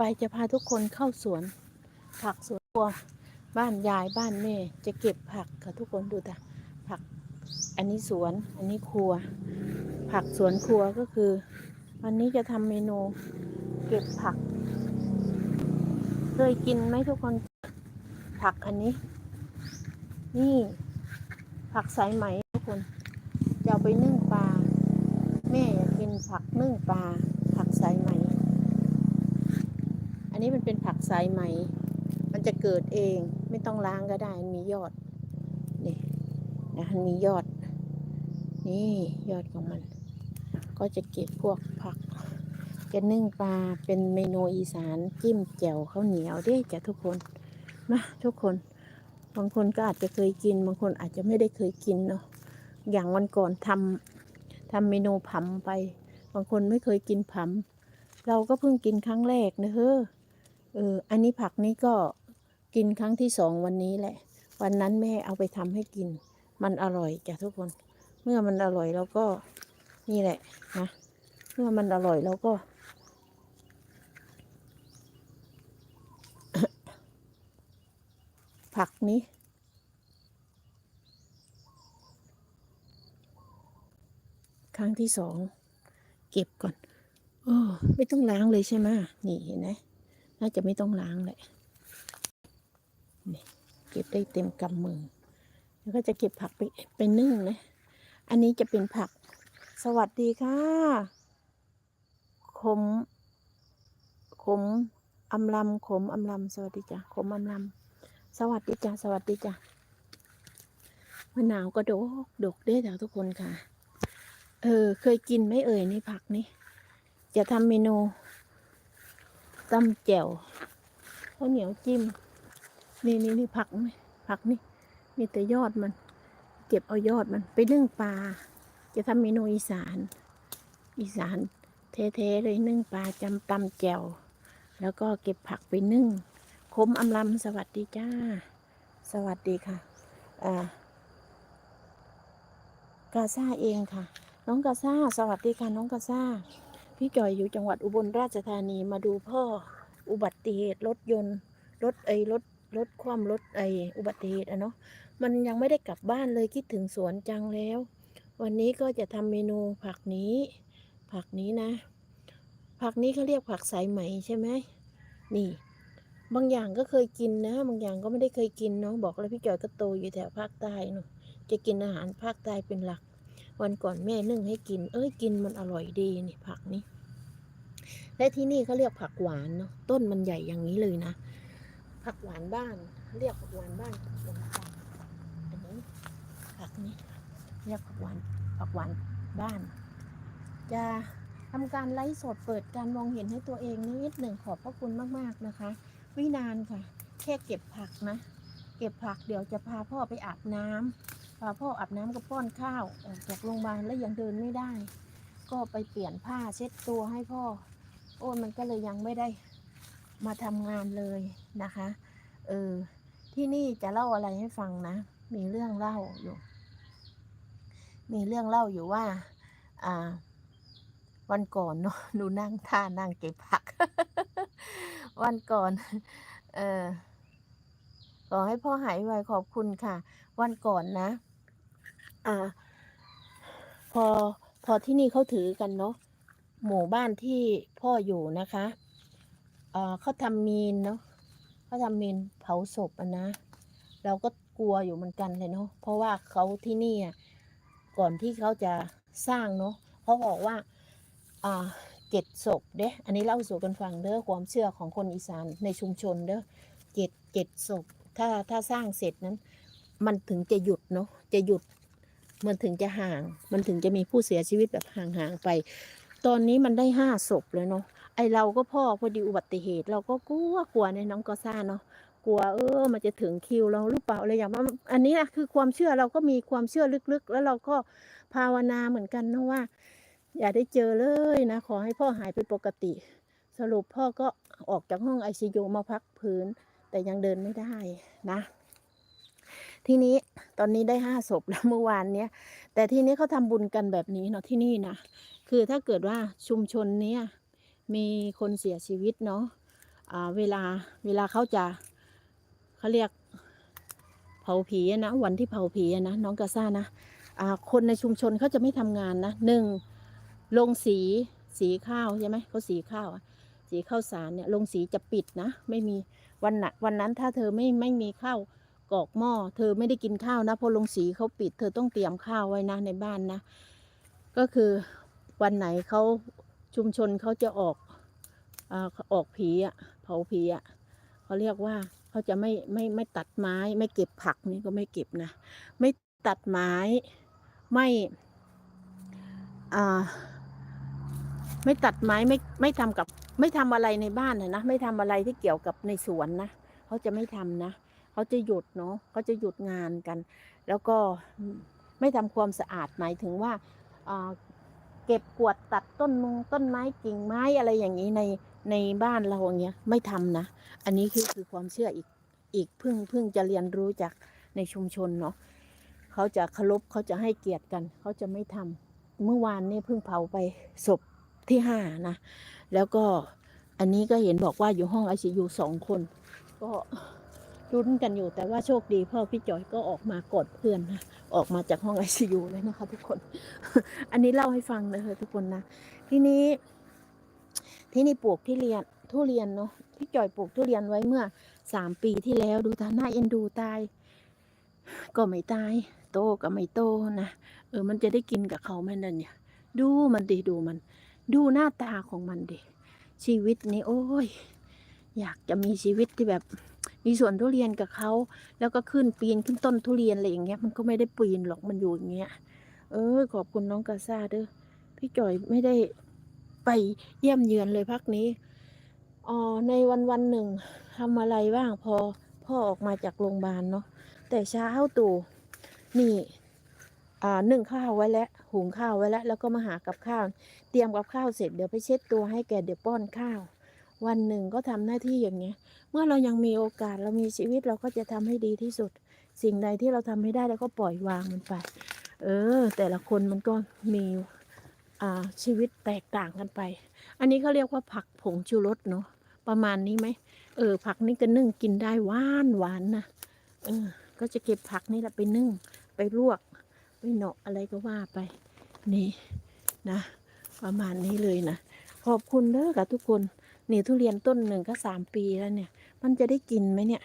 ไปจะพาทุกคนเข้าสวน ผักสวนครัวบ้านยายบ้านแม่จะเก็บผักค่ะทุกคนดูแต่ผักอันนี้สวน อันนี้ครัว ผักสวนครัวก็คือ วันนี้จะทำเมนูเก็บผัก เคยกินไหมทุกคนผักอันนี้ นี่ผักสายไหมทุกคนจะเอาไปนึ่งปลาแม่อยากกินผักนึ่งปลาผักสายไหม นนี้มันเป็นผักสายไหม มันจะเกิดเองไม่ต้องล้างก็ได้มันมียอด นี่นะมันมียอด นี่ยอดของมัน ก็จะเก็บพวกผักจะนึ่งปลาเป็นเมนูอีสานจิ้มแจ่วข้าวเหนียวด้จ้ะทุกคนนะทุกคน บางคนก็อาจจะเคยกิน บางคนอาจจะไม่ได้เคยกินเนาะอย่างวันก่อนทำทำเมนูผำไป บางคนไม่เคยกินผำเราก็เพิ่งกินครั้งแรกนะเฮ้อ เออ อันนี้ผักนี้ก็กินครั้งที่สองวันนี้แหละ วันนั้นแม่เอาไปทำให้กิน มันอร่อยจ้ะทุกคน เมื่อมันอร่อยเราก็นี่แหละนะ เมื่อมันอร่อยเราก็ ผักนี้ครั้งที่สอง เก็บก่อน โอ้ไม่ต้องล้างเลยใช่ไหมนี่เห็นไหม น่าจะไม่ต้องล้างแหละเก็บได้เต็มกำมือ แล้วก็จะเก็บผักไปไปนึ่งนะ อันนี้จะเป็นผัก สวัสดีค่ะ ขม ขมอำลำขมอำลำสวัสดีจ้ะ ขมอำลำสวัสดีจ้ะ สวัสดีจ้ะมะนาวก็ดก ดกได้แล้วทุกคนค่ะ เออ เคยกินไหมเอ่ยในผักนี่ จะทำเมนู ตำแจ่วข้าวเหนียวจิ้ม นี่นี่นี่ผักไหมผักนี่มีแต่ยอดมัน เก็บเอายอดมัน ไปนึ่งปลา จะทำเมนูอีสาน อีสานเทๆเลยนึ่งปลาจำตำแจ่วแล้วก็เก็บผักไปนึ่งคมอำลำสวัสดีจ้า สวัสดีค่ะอ่ากาซ่าเองค่ะ น้องกาซ่าสวัสดีค่ะ น้องกาซ่า พี่จอยอยู่จังหวัดอุบลราชธานีมาดูพ่ออุบัติเหตุรถยนต์รถไอรถรถคว่ำรถไออุบัติเหตุอะเนาะมันยังไม่ได้กลับบ้านเลยคิดถึงสวนจังแล้ว วันนี้ก็จะทำเมนูผักนี้ ผักนี้นะ ผักนี้เขาเรียกผักสายไหมใช่ไหมนี่ บางอย่างก็เคยกินนะ บางอย่างก็ไม่ได้เคยกินเนาะบอกแล้วพี่จอยก็โตอยู่แถวภาคใต้เนาะจะกินอาหารภาคใต้เป็นหลัก วันก่อนแม่นึ่งให้กิน เอ้ยกินมันอร่อยดีนี่ผักนี้ และที่นี่เขาเรียกผักหวานเนาะต้นมันใหญ่อย่างนี้เลยนะผักหวานบ้าน เรียกผักหวานบ้านผักหวานบ้านอันนี้ผักนี้เรียกผักหวานผักหวานบ้าน จะทำการไลฟ์สดเปิดการมองเห็นให้ตัวเองนิดหนึ่งขอบพระคุณมากๆนะคะ ไม่นานค่ะ แค่เก็บผักนะ เก็บผักเดี๋ยวจะพาพ่อไปอาบน้ำ พาพ่ออาบน้ำกับป้อนข้าวออกจากโรงพยาบาลแล้วยังเดินไม่ได้ ก็ไปเปลี่ยนผ้าเช็ดตัวให้พ่อ โอ้มันก็เลยยังไม่ได้มาทำงานเลยนะคะเออที่นี่จะเล่าอะไรให้ฟังนะ มีเรื่องเล่าอยู่ มีเรื่องเล่าอยู่ว่าอ่าวันก่อนเนาะหนูนั่งท่านั่งเก็บผัก วันก่อนเออขอให้พ่อหายไวขอบคุณค่ะ วันก่อนนะ อ่า พอพอที่นี่เขาถือกันเนาะหมู่บ้านที่พ่ออยู่นะคะเอ่อเขาทำมีนเนาะเขาทำมีนเผาศพอะนะ เราก็กลัวอยู่เหมือนกันเลยเนาะเพราะว่าเขาที่นี่อะก่อนที่เขาจะสร้างเนาะเขาบอกว่าอ่าเจ็ดศพเด้อันนี้เล่าสู่กันฟังเด้อความเชื่อของคนอีสานในชุมชนเด้อเจ็ดเจ็ดศพถ้าถ้าสร้างเสร็จนั้น มันถึงจะหยุดเนาะจะหยุด มันถึงจะห่าง มันถึงจะมีผู้เสียชีวิตแบบห่างๆไป ตอนนี้มันได้ห้าศพเลยเนาะไอเราก็พ่อพอดีอุบัติเหตุ เราก็กลัวกลัวในน้องก็ซ่าเนาะกลัวเออ มันจะถึงคิวเราหรือเปล่าอะไรอย่างว่าอันนี้นะคือความเชื่อเราก็มีความเชื่อลึกๆ แล้วเราก็ภาวนาเหมือนกันนะว่า อย่าได้เจอเลยนะ ขอให้พ่อหายเป็นปกติ สรุปพ่อก็ออกจากห้องไอซียูมาพักพื้น แต่ยังเดินไม่ได้นะ ทีนี้ตอนนี้ได้ห้าศพแล้วเมื่อวานเนี้ย แต่ทีนี้เขาทำบุญกันแบบนี้เนาะที่นี่นะคือถ้าเกิดว่าชุมชนเนี้ยมีคนเสียชีวิตเนาะอ่าเวลาเวลาเขาจะเขาเรียกเผาผีนะวันที่เผาผีนะน้องกาซ่านะคนในชุมชนเขาจะไม่ทำงานนะหนึ่งลงสีสีข้าวใช่ไหมเขาสีข้าวสีข้าวสารเนี่ยลงสีจะปิดนะ ไม่มีวันนะวันนั้นถ้าเธอไม่ไม่มีข้าว กอกหม้อ เธอไม่ได้กินข้าวนะเพราะลงสีเขาปิด เธอต้องเตรียมข้าวไว้นะในบ้านนะ ก็คือวันไหนเขาชุมชนเขาจะออกออกผีอะเผาผีอะเขาเรียกว่าเขาจะไม่ไม่ไม่ตัดไม้ไม่เก็บผักนี่ก็ไม่เก็บนะ ไม่ตัดไม้ไม่าไม่ตัดไม้ไม่ไม่ทำกับ ไม่ทำอะไรในบ้านนะไม่ทำอะไรที่เกี่ยวกับในสวนนะเขาจะไม่ทำนะ เขาจะหยุดเนาะเขาจะหยุดงานกัน แล้วก็ไม่ทำความสะอาดหมายถึงว่าเก็บกวาดตัดต้นมงต้นไม้กิ่งไม้อะไรอย่างนี้ในในบ้านเราอย่างเงี้ยไม่ทำนะ อันนี้คือคือความเชื่ออีกอีกเพิ่งเพิ่งจะเรียนรู้จากในชุมชนเนาะเขาจะเคารพเขาจะให้เกียรติกัน เขาจะไม่ทำเมื่อวานนี่เพิ่งเผาไปศพที่ห้านะ แล้วก็อันนี้ก็เห็นบอกว่าอยู่ห้องไอซียูสองคน ก็ รุ้นกันอยู่แต่ว่าโชคดีพ่อพี่จอยก็ออกมากดเพื่อนนะออกมาจากห้องไอซียูเลยนะคะ ทุกคน อันนี้เล่าให้ฟังนะคะทุกคนนะทีนี้ ที่นี่ปลูกที่เรียนทุเรียนเนาะพี่จอยปลูกทุเรียนไว้เมื่อสามปีที่แล้วดูตาหน้าเอ็นดูตาย ก็ไม่ตาย โตก็ไม่โตนะเออมันจะได้กินกับเขาไหมนั่นเนี่ย ดูมันดิดูมัน ดูหน้าตาของมันดิชีวิตนี้โอ้ย อยากจะมีชีวิตที่แบบ มีสวนทุเรียนกับเขาแล้วก็ขึ้นปีนขึ้นต้นทุเรียนอะไรอย่างเงี้ยมันก็ไม่ได้ปีนหรอกมันอยู่อย่างเงี้ยเออ ขอบคุณน้องกาซาเด้อพี่จ่อยไม่ได้ไปเยี่ยมเยือนเลยพักนี้อ๋อในวันวันหนึ่งทำอะไรบ้างพอพ่อออกมาจากโรงพยาบาลเนาะแต่เช้าตู่นี่อ่านึ่งข้าวไว้แล้วหุงข้าวไว้แล้ว แล้วก็มาหากับข้าว เตรียมกับข้าวเสร็จเดี๋ยวไปเช็ดตัวให้แกเดี๋ยวป้อนข้าว วันหนึ่งก็ทำหน้าที่อย่างเงี้ย เมื่อเรายังมีโอกาสเรามีชีวิตเราก็จะทำให้ดีที่สุด สิ่งใดที่เราทำไม่ได้เราก็ปล่อยวางมันไป เออ แต่ละคนมันก็มีอ่าชีวิตแตกต่างกันไป อันนี้เขาเรียกว่าผักผงชูรสเนาะประมาณนี้ไหมเออ ผักนี่ก็นึ่งกินได้หวานหวานนะเออ ก็จะเก็บผักนี่แหละไปนึ่ง ไปลวก ไปเนาะอะไรก็ว่าไป นี่นะ ประมาณนี้เลยนะ ขอบคุณเด้อกับทุกคน นี่ทุเรียนต้นหนึ่งก็สามปีแล้วเนี่ย มันจะได้กินไหมเนี่ย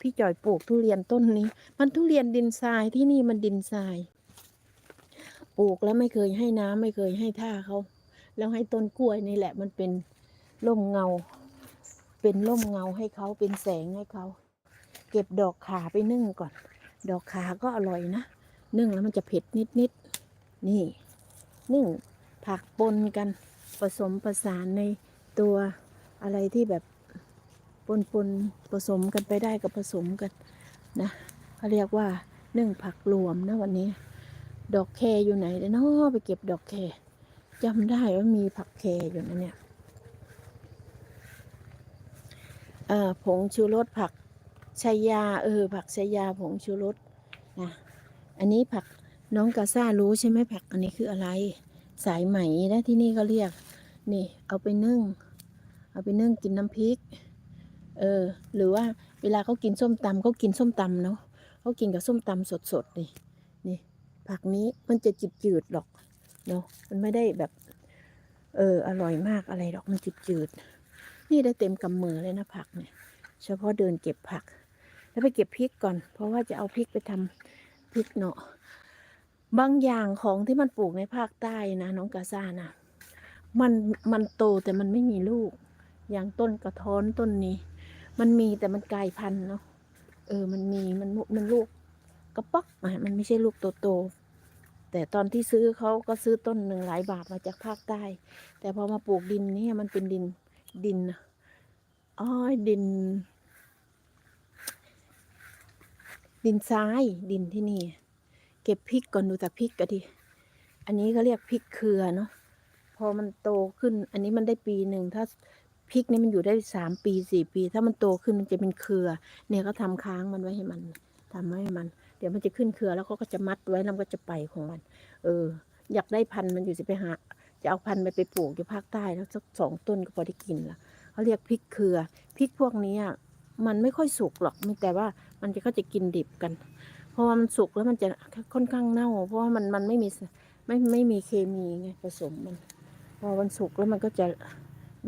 พี่จ่อยปลูกทุเรียนต้นนี้ มันทุเรียนดินทรายที่นี่มันดินทราย ปลูกแล้วไม่เคยให้น้ำไม่เคยให้ท่าเขา แล้วให้ต้นกล้วยนี่แหละ มันเป็นร่มเงา เป็นร่มเงาให้เขาเป็นแสงให้เขา เก็บดอกขาไปนึ่งก่อน ดอกขาก็อร่อยนะ นึ่งแล้วมันจะเผ็ดนิดๆนี่ นึ่งผักปนกันผสมประสานในตัว อะไรที่แบบปนปนๆผสมกันไปได้กับผสมกันนะเขาเรียกว่านึ่งผักรวมนะวันนี้ ดอกแคอยู่ไหนเนาะไปเก็บดอกแคจำได้ว่ามีผักแคอยู่นะเนี่ยผงชูรสผักชายา เออ ผักชายาผงชูรสนะอันนี้ผักน้องกาซ่ารู้ใช่ไหมผักอันนี้คืออะไร สายไหมนะที่นี่เขาเรียก นี่เอาไปนึ่ง เอาไปนึ่งกินน้ำพริก เออ หรือว่าเวลาเขากินส้มตำเขากินส้มตำเนาะเขากินกับส้มตำสดๆนี่นี่ ผักนี้มันจะจืดจืดๆหรอกเนาะมันไม่ได้แบบ เออ อร่อยมากอะไรหรอกมันจืดจืดๆนี่ได้เต็มกำมือเลยนะผักเนี่ยเฉพาะเดินเก็บผัก แล้วไปเก็บพริกก่อน เพราะว่าจะเอาพริกไปทำพริกเนาะบางอย่างของที่มันปลูกในภาคใต้นะน้องกาซ่านะมันมันโตแต่มันไม่มีลูก อย่างต้นกระท้อนต้นนี้ มันมีแต่มันกลายพันธุ์เนาะเออมันมีมันมันลูกกระป๊อกอะมันไม่ใช่ลูกโตๆแต่ตอนที่ซื้อเขาก็ซื้อต้นหนึ่งหลายบาทมาจากภาคใต้ แต่พอมาปลูกดินนี่มันเป็นดินดินอ้อดิน ดินทรายดินที่นี่ เก็บพริกก่อนดูแต่พริกก็ดี อันนี้เขาเรียกพริกเครือเนาะพอมันโตขึ้น อันนี้มันได้ปีหนึ่งถ้า พริกนี่มันอยู่ได้สามปีสี่ปี ถ้ามันโตขึ้นมันจะเป็นเครือ เนี่ยก็ทำค้างมันไว้ให้มันทำไว้ให้มัน เดี๋ยวมันจะขึ้นเครือแล้วเขาก็จะมัดไว้แล้วก็จะไปของมัน เออ อยากได้พันธุ์มันอยู่สิไปหาจะเอาพันธุ์ไปไปปลูกอยู่ภาคใต้แล้วสักสองต้นก็พอได้กินละเขาเรียกพริกเครือพริกพวกนี้อะมันไม่ค่อยสุกหรอกมีแต่ว่ามันจะก็จะกินดิบกัน เพราะว่ามันสุกแล้วมันจะค่อนข้างเน่า เพราะว่ามันมันไม่มีไม่ไม่มีเคมีไงผสมมัน พอมันสุกแล้วมันก็จะ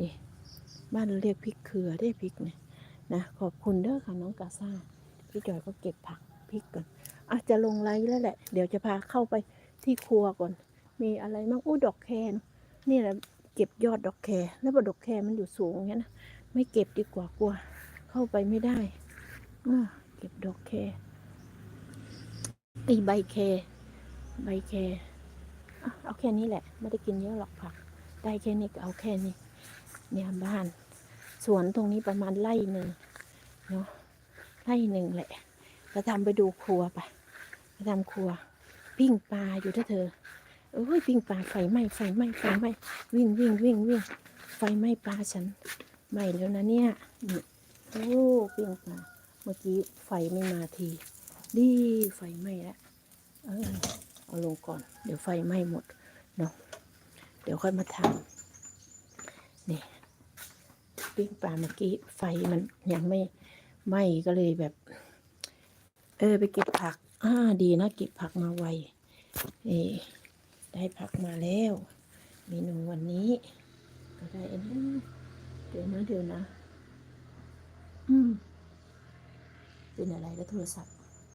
นี่ บ้านเราเรียกพริกเขือได้พริกเนี่ยนะขอบคุณเด้อค่ะน้องกาซ่าพี่จอยก็เก็บผักพริกก่อนอาจจะลงไลฟ์แล้วแหละ เดี๋ยวจะพาเข้าไปที่ครัวก่อน มีอะไรบ้างอู้ดอกแครนี่แหละเก็บยอดดอกแครแล้วพอดอกแครมันอยู่สูงอย่างนี้ยนะไม่เก็บดีกว่ากลัว เข้าไปไม่ได้เก็บดอกแครไอใบแครใบแครเอาแค่นี้แหละ ไม่ได้กินเยอะหรอกผัก ได้แค่นี้ก็เอาแค่นี้เนี่ยบ้าน สวนตรงนี้ประมาณไร่หนึ่งเนาะไร่หนึ่งแหละจะทำไปดูครัวไปจะทำครัว ปิ้งปลาอยู่ถ้าเธอเอ้ยปิ้งปลาไฟไหม้ไฟไหม้ไฟไหม้วิ่งวิ่งวิ่งวิ่งไฟไหม้ปลาฉันไหม้แล้วนะเนี่ยโอ้ปิ้งปลาเมื่อกี้ไฟไม่มาที ดีไฟไหม้แล้วเออเอาลงก่อน เดี๋ยวไฟไหม้หมดเนาะเดี๋ยวค่อยมาทำนี่ ปิ้งปลาเมื่อกี้ไฟมันยังไม่ไหม้ก็เลยแบบ เออ ไปเก็บผักอ่าดีนะเก็บผักมาไวเออได้ผักมาแล้ว เมนูวันนี้ ก็ได้นะเดี๋ยวนะเดี๋ยวนะ อืมเป็นอะไรแล้วโทรศัพท์